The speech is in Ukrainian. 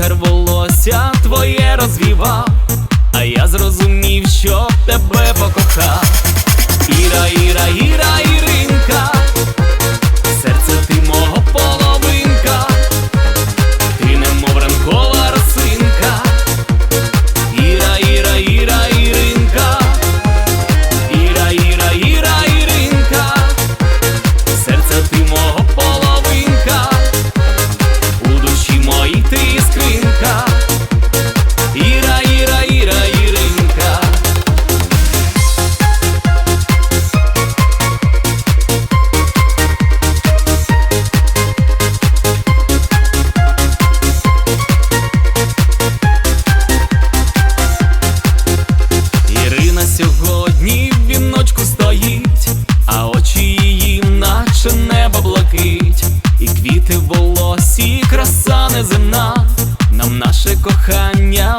вітер волосся твоє розвівав, а я зрозумів, що тебе покохав Нам наше кохання